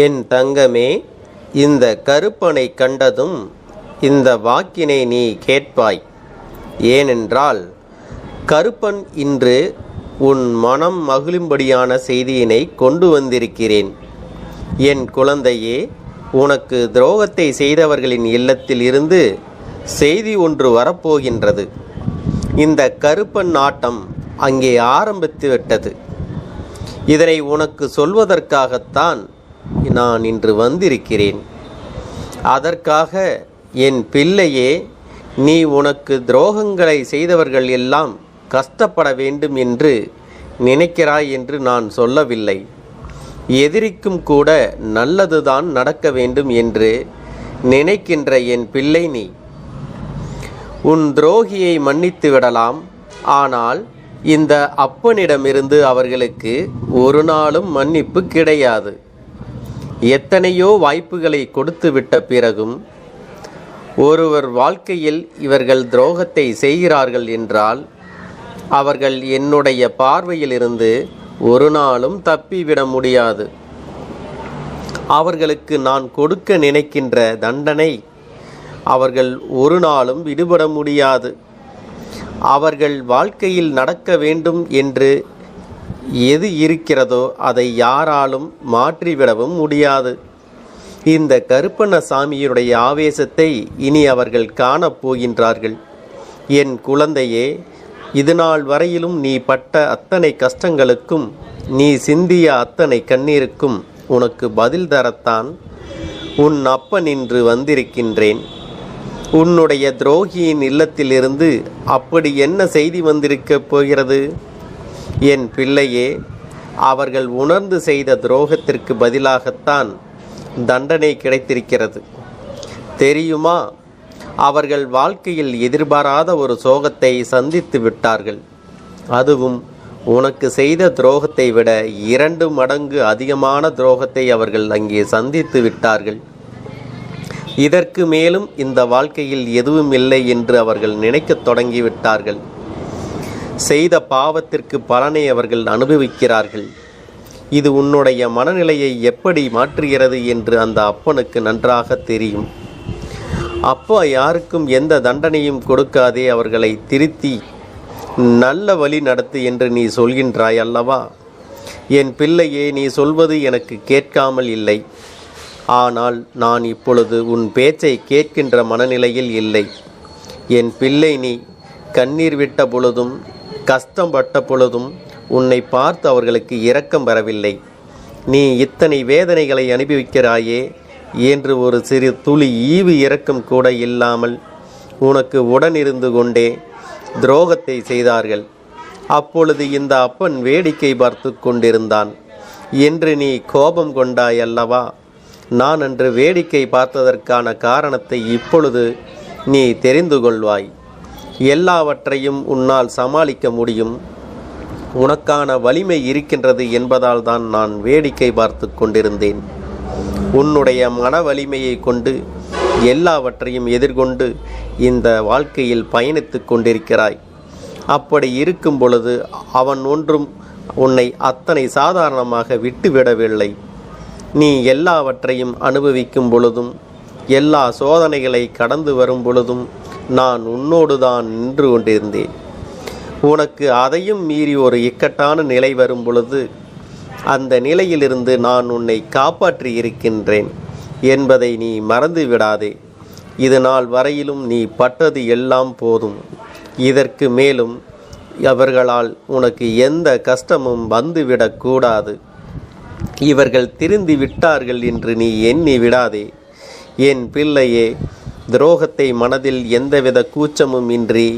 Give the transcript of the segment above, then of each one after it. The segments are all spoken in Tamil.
என் தங்கமே இந்த கருப்பனை கண்டதும் இந்த வாக்கினை நீ கேட்பாய். ஏனென்றால் கருப்பன் இன்று உன் மனம் மகிழும்படியான செய்தியினை கொண்டு வந்திருக்கிறேன். என் குழந்தையே உனக்கு துரோகத்தை செய்தவர்களின் இல்லத்தில் இருந்து செய்தி ஒன்று வரப்போகின்றது. இந்த கருப்பன் ஆட்டம் அங்கே ஆரம்பித்து விட்டது இதனை உனக்கு சொல்வதற்காகத்தான் நான் இன்று வந்திருக்கிறேன். அதற்காக என் பிள்ளையே நீ உனக்கு துரோகங்களை செய்தவர்கள் எல்லாம் கஷ்டப்பட வேண்டும் என்று நினைக்கிறாய் என்று நான் சொல்லவில்லை. எதிரிக்கும் கூட நல்லதுதான் நடக்க வேண்டும் என்று நினைக்கின்ற என் பிள்ளை நீ. உன் துரோகியை மன்னித்து விடலாம். ஆனால் இந்த அப்பனிடமிருந்து அவர்களுக்கு ஒரு நாளும் மன்னிப்பு கிடையாது. எத்தனையோ வாய்ப்புகளை கொடுத்து விட்ட பிறகும் ஒருவர் வாழ்க்கையில் இவர்கள் துரோகத்தை செய்கிறார்கள் என்றால் அவர்கள் என்னுடைய பார்வையிலிருந்து ஒரு நாளும் தப்பிவிட முடியாது. அவர்களுக்கு நான் கொடுக்க நினைக்கின்ற தண்டனை அவர்கள் ஒரு நாளும் விடுபட முடியாது. அவர்கள் வாழ்க்கையில் நடக்க வேண்டும் என்று எது இருக்கிறதோ அதை யாராலும் மாற்றிவிடவும் முடியாது. இந்த கருப்பண்ணசாமியுடைய ஆவேசத்தை இனி அவர்கள் காணப் போகின்றார்கள். என் குழந்தையே இதுநாள் வரையிலும் நீ பட்ட அத்தனை கஷ்டங்களுக்கும் நீ சிந்திய அத்தனை கண்ணீருக்கும் உனக்கு பதில் தரத்தான் உன் அப்பன் இன்று வந்திருக்கின்றேன். உன்னுடைய துரோகியின் இல்லத்திலிருந்து அப்படி என்ன செய்தி வந்திருக்கப் போகிறது? என் பிள்ளையே அவர்கள் உணர்ந்து செய்த துரோகத்திற்கு பதிலாகத்தான் தண்டனை கிடைத்திருக்கிறது. தெரியுமா? அவர்கள் வாழ்க்கையில் எதிர்பாராத ஒரு சோகத்தை சந்தித்து விட்டார்கள். அதுவும் உனக்கு செய்த துரோகத்தை விட இரண்டு மடங்கு அதிகமான துரோகத்தை அவர்கள் அங்கே சந்தித்து விட்டார்கள். இதற்கு மேலும் இந்த வாழ்க்கையில் எதுவும் இல்லை என்று அவர்கள் நினைக்கத் தொடங்கிவிட்டார்கள் செய்த பாவத்திற்கு பலனை அவர்கள் அனுபவிக்கிறார்கள். இது உன்னுடைய மனநிலையை எப்படி மாற்றுகிறது என்று அந்த அப்பனுக்கு நன்றாக தெரியும். அப்பா யாருக்கும் எந்த தண்டனையும் கொடுக்காதே அவர்களை திருத்தி நல்ல வழி நடத்து என்று நீ சொல்கின்றாய் அல்லவா? என் பிள்ளையே நீ சொல்வது எனக்கு கேட்காமல் இல்லை. ஆனால் நான் இப்பொழுது உன் பேச்சை கேட்கின்ற மனநிலையில் இல்லை. என் பிள்ளை நீ கண்ணீர் விட்ட பொழுதும் கஷ்டம் பட்ட பொழுதும் உன்னை பார்த்து அவர்களுக்கு இரக்கம் வரவில்லை. நீ இத்தனை வேதனைகளை அனுபவிக்கிறாயே என்று ஒரு சிறு துளி ஈவு இரக்கம் கூட இல்லாமல் உனக்கு உடனிருந்து கொண்டே துரோகத்தை செய்தார்கள். அப்பொழுது இந்த அப்பன் வேடிக்கை பார்த்து கொண்டிருந்தான். என்று நீ கோபம் கொண்டாய் அல்லவா? நான் அன்று வேடிக்கை பார்த்ததற்கான காரணத்தை இப்பொழுது நீ தெரிந்து கொள்வாய். எல்லாவற்றையும் உன்னால் சமாளிக்க முடியும். உனக்கான வலிமை இருக்கின்றது என்பதால் தான் நான் வேடிக்கை பார்த்து கொண்டிருந்தேன். உன்னுடைய மன வலிமையை கொண்டு எல்லாவற்றையும் எதிர்கொண்டு இந்த வாழ்க்கையில் பயணித்து கொண்டிருக்கிறாய். அப்படி இருக்கும் பொழுது அவன் ஒன்றும் உன்னை அத்தனை சாதாரணமாக விட்டுவிடவில்லை. நீ எல்லாவற்றையும் அனுபவிக்கும் பொழுதும் எல்லா சோதனைகளை கடந்து வரும் பொழுதும் நான் உன்னோடு தான் நின்று கொண்டிருந்தேன். உனக்கு அதையும் மீறி ஒரு இக்கட்டான நிலை வரும் பொழுது அந்த நிலையிலிருந்து நான் உன்னை காப்பாற்றி இருக்கின்றேன் என்பதை நீ மறந்து விடாதே. இது நாள் வரையிலும் நீ பட்டது எல்லாம் போதும். இதற்கு மேலும் அவர்களால் உனக்கு எந்த கஷ்டமும் வந்துவிடக்கூடாது இவர்கள் திருந்தி விட்டார்கள் என்று நீ எண்ணி விடாதே. என் பிள்ளையே துரோகத்தை மனதில் எந்தவித கூச்சமும் இன்றி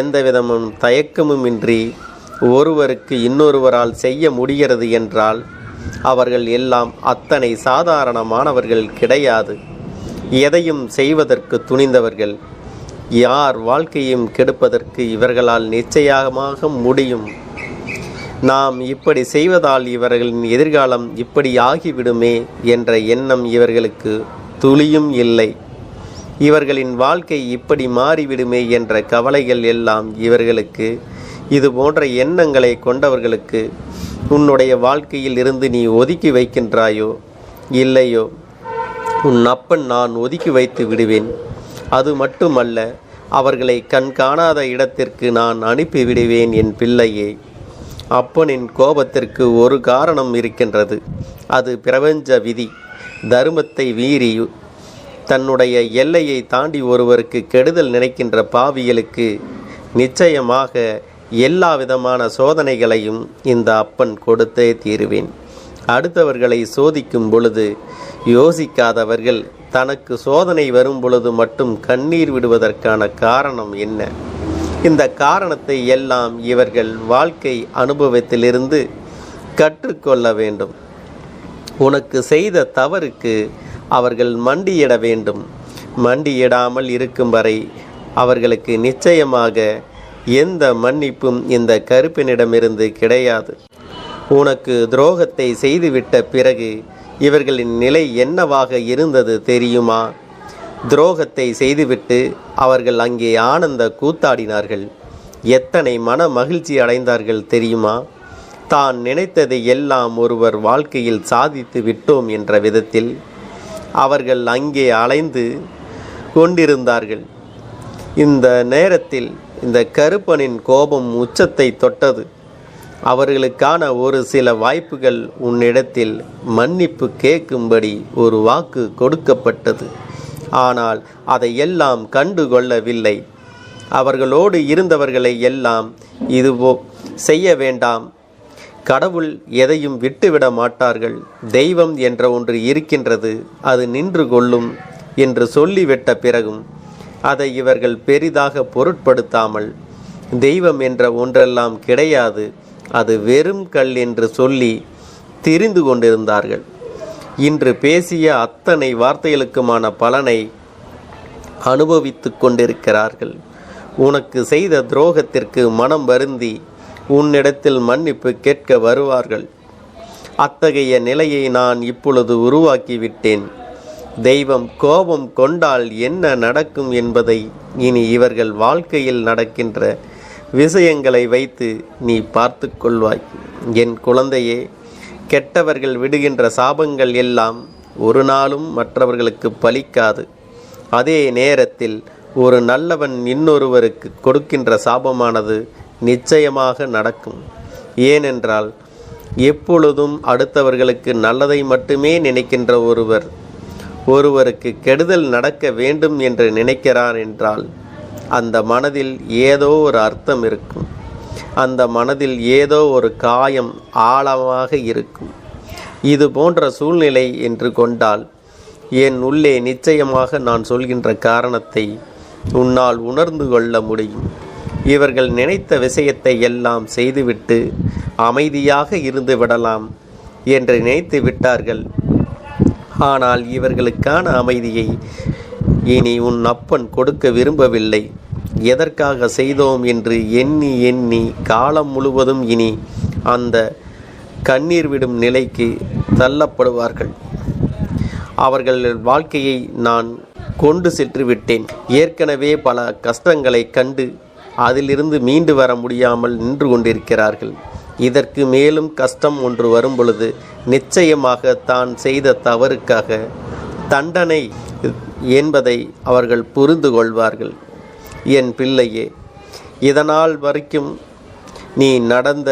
எந்தவிதமும் தயக்கமும் இன்றி ஒருவருக்கு இன்னொருவரால் செய்ய முடிகிறது என்றால் அவர்கள் எல்லாம் அத்தனை சாதாரணமானவர்கள் கிடையாது. எதையும் செய்வதற்கு துணிந்தவர்கள் யார் வாழ்க்கையும் கெடுப்பதற்கு இவர்களால் நிச்சயமாக முடியும். நாம் இப்படி செய்வதால் இவர்களின் எதிர்காலம் இப்படி ஆகிவிடுமே என்ற எண்ணம் இவர்களுக்கு துளியும் இல்லை. இவர்களின் வாழ்க்கை இப்படி மாறிவிடுமே என்ற கவலைகள் எல்லாம் இவர்களுக்கு. இது போன்ற எண்ணங்களை கொண்டவர்களுக்கு உன்னுடைய வாழ்க்கையில் இருந்து நீ ஒதுக்கி வைக்கின்றாயோ? இல்லையோ? உன் அப்பன் நான் ஒதுக்கி வைத்து விடுவேன். அது மட்டுமல்ல அவர்களை கண் காணாத இடத்திற்கு நான் அனுப்பிவிடுவேன் என் பிள்ளையே. அப்பனின் கோபத்திற்கு ஒரு காரணம் இருக்கின்றது. அது பிரபஞ்ச விதி. தர்மத்தை மீறி தன்னுடைய எல்லையை தாண்டி ஒருவருக்கு கெடுதல் நினைக்கின்ற பாவியலுக்கு நிச்சயமாக எல்லா விதமான சோதனைகளையும் இந்த அப்பன் கொடுத்தே தீருவேன். அடுத்தவர்களை சோதிக்கும் பொழுது யோசிக்காதவர்கள் தனக்கு சோதனை வரும் பொழுது மட்டும் கண்ணீர் விடுவதற்கான காரணம் என்ன? இந்த காரணத்தை எல்லாம் இவர்கள் வாழ்க்கை அனுபவத்திலிருந்து கற்றுக்கொள்ள வேண்டும். உனக்கு செய்த தவறுக்கு அவர்கள் மண்டியிட வேண்டும். மண்டியிடாமல் இருக்கும் வரை அவர்களுக்கு நிச்சயமாக எந்த மன்னிப்பும் இந்த கருப்பினிடமிருந்து கிடையாது. உனக்கு துரோகத்தை செய்துவிட்ட பிறகு இவர்களின் நிலை என்னவாக இருந்தது தெரியுமா? துரோகத்தை செய்துவிட்டு அவர்கள் அங்கே ஆனந்த கூத்தாடினார்கள். எத்தனை மன மகிழ்ச்சி அடைந்தார்கள் தெரியுமா? தான் நினைத்ததை எல்லாம் ஒருவர் வாழ்க்கையில் சாதித்து விட்டோம் என்ற விதத்தில் அவர்கள் அங்கே அலைந்து கொண்டிருந்தார்கள். இந்த நேரத்தில் இந்த கருப்பனின் கோபம் உச்சத்தை தொட்டது. அவர்களுக்கான ஒரு சில வாய்ப்புகள் உன்னிடத்தில் மன்னிப்பு கேட்கும்படி ஒரு வாக்கு கொடுக்கப்பட்டது. ஆனால் அதை எல்லாம் கண்டுகொள்ளவில்லை அவர்களோடு இருந்தவர்களை எல்லாம் இதுவோ செய்ய வேண்டாம். கடவுள் எதையும் விட்டுவிட மாட்டார்கள். தெய்வம் என்ற ஒன்று இருக்கின்றது அது நின்று கொள்ளும் என்று சொல்லிவிட்ட பிறகும் அதை இவர்கள் பெரிதாக பொருட்படுத்தாமல் தெய்வம் என்ற ஒன்றெல்லாம் கிடையாது அது வெறும் கல் என்று சொல்லி திரிந்து கொண்டிருந்தார்கள். இன்று பேசிய அத்தனை வார்த்தைகளுக்குமான பலனை அனுபவித்துக் கொண்டிருக்கிறார்கள். உனக்கு செய்த துரோகத்திற்கு மனம் வருந்தி உன்னிடத்தில் மன்னிப்பு கேட்க வருவார்கள். அத்தகைய நிலையை நான் இப்பொழுது உருவாக்கிவிட்டேன். தெய்வம் கோபம் கொண்டால் என்ன நடக்கும் என்பதை இனி இவர்கள் வாழ்க்கையில் நடக்கின்ற விஷயங்களை வைத்து நீ பார்த்து கொள்வாய். என் குழந்தையே கெட்டவர்கள் விடுகின்ற சாபங்கள் எல்லாம் ஒரு நாளும் மற்றவர்களுக்கு பலிக்காது. அதே நேரத்தில் ஒரு நல்லவன் இன்னொருவருக்கு கொடுக்கின்ற சாபமானது நிச்சயமாக நடக்கும். ஏனென்றால் எப்பொழுதும் அடுத்தவர்களுக்கு நல்லதை மட்டுமே நினைக்கின்ற ஒருவர் ஒருவருக்கு கெடுதல் நடக்க வேண்டும் என்று நினைக்கிறார் என்றால் அந்த மனதில் ஏதோ ஒரு அர்த்தம் இருக்கும். அந்த மனதில் ஏதோ ஒரு காயம் ஆழமாக இருக்கும். இது போன்ற சூழ்நிலை என்று கொண்டால் என் உள்ளே நிச்சயமாக நான் சொல்கின்ற காரணத்தை உன்னால் உணர்ந்து கொள்ள முடியும். இவர்கள் நினைத்த விஷயத்தை எல்லாம் செய்துவிட்டு அமைதியாக இருந்து விடலாம் என்று நினைத்து விட்டார்கள். ஆனால் இவர்களுக்கான அமைதியை இனி உன் அப்பன் கொடுக்க விரும்பவில்லை. எதற்காக செய்தோம் என்று எண்ணி எண்ணி காலம் முழுவதும் இனி அந்த கண்ணீர் விடும் நிலைக்கு தள்ளப்படுவார்கள். அவர்கள் வாழ்க்கையை நான் கொண்டு சென்று விட்டேன். ஏற்கனவே பல கஷ்டங்களை கண்டு அதிலிருந்து மீண்டு வர முடியாமல் நின்று கொண்டிருக்கிறார்கள். இதற்கு மேலும் கஷ்டம் ஒன்று வரும் பொழுது நிச்சயமாக தான் செய்த தவறுக்காக தண்டனை என்பதை அவர்கள் புரிந்து கொள்வார்கள். என் பிள்ளையே இதனால் வரைக்கும் நீ நடந்த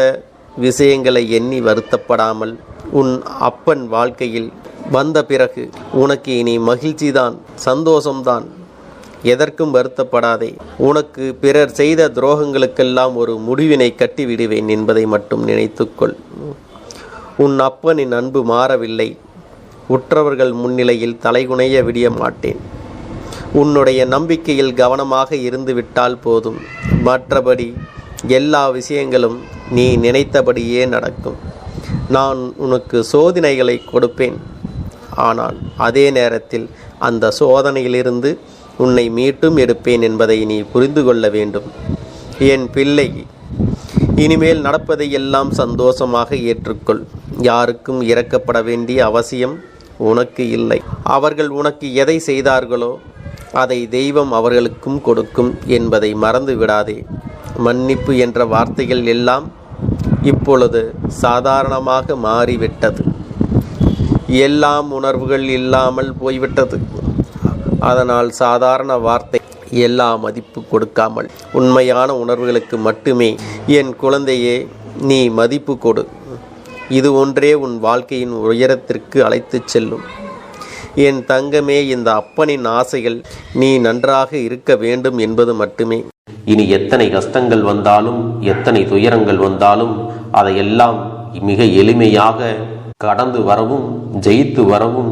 விஷயங்களை எண்ணி வருத்தப்படாமல் உன் அப்பன் வாழ்க்கையில் வந்த பிறகு உனக்கு இனி மகிழ்ச்சிதான் சந்தோஷம்தான் எதற்கும் வருத்தப்படாதே. உனக்கு பிறர் செய்த துரோகங்களுக்கெல்லாம் ஒரு முடிவினை கட்டிவிடுவேன் என்பதை மட்டும் நினைத்துக்கொள். உன் அப்பனின் அன்பு மாறவில்லை. உற்றவர்கள் முன்னிலையில் தலைகுனைய விடிய மாட்டேன். உன்னுடைய நம்பிக்கையில் கவனமாக இருந்துவிட்டால் போதும். மற்றபடி எல்லா விஷயங்களும் நீ நினைத்தபடியே நடக்கும். நான் உனக்கு சோதனைகளை கொடுப்பேன். ஆனால் அதே நேரத்தில் அந்த சோதனையிலிருந்து உன்னை மீட்டும் எடுப்பேன் என்பதை நீ புரிந்து கொள்ள வேண்டும். என் பிள்ளை இனிமேல் நடப்பதை எல்லாம் சந்தோஷமாக ஏற்றுக்கொள். யாருக்கும் இறக்கப்பட வேண்டிய அவசியம் உனக்கு இல்லை. அவர்கள் உனக்கு எதை செய்தார்களோ அதை தெய்வம் அவர்களுக்கும் கொடுக்கும் என்பதை மறந்து விடாதே. மன்னிப்பு என்ற வார்த்தைகள் எல்லாம் இப்பொழுது சாதாரணமாக மாறிவிட்டது. எல்லாம் உணர்வுகள் இல்லாமல் போய்விட்டது. அதனால் சாதாரண வார்த்தை எல்லா மதிப்பு கொடுக்காமல் உண்மையான உணர்வுகளுக்கு மட்டுமே என் குழந்தையே நீ மதிப்பு கொடு. இது ஒன்றே உன் வாழ்க்கையின் உயரத்திற்கு அழைத்துச் செல்லும். என் தங்கமே இந்த அப்பனின் ஆசைகள் நீ நன்றாக இருக்க வேண்டும் என்பது மட்டுமே. இனி எத்தனை கஷ்டங்கள் வந்தாலும் எத்தனை துயரங்கள் வந்தாலும் அதையெல்லாம் மிக எளிமையாக கடந்து வரவும் ஜெயித்து வரவும்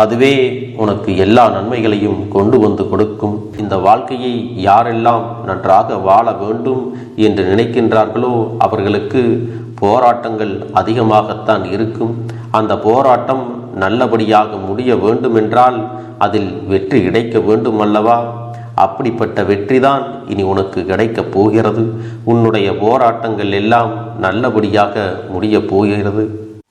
அதுவே உனக்கு எல்லா நன்மைகளையும் கொண்டு வந்து கொடுக்கும். இந்த வாழ்க்கையை யாரெல்லாம் நன்றாக வாழ வேண்டும் என்று நினைக்கின்றார்களோ அவர்களுக்கு போராட்டங்கள் அதிகமாகத்தான் இருக்கும். அந்த போராட்டம் நல்லபடியாக முடிய வேண்டுமென்றால் அதில் வெற்றி கிடைக்க வேண்டும் அல்லவா அப்படிப்பட்ட வெற்றிதான் இனி உனக்கு கிடைக்கப் போகிறது. உன்னுடைய போராட்டங்கள் எல்லாம் நல்லபடியாக முடியப் போகிறது.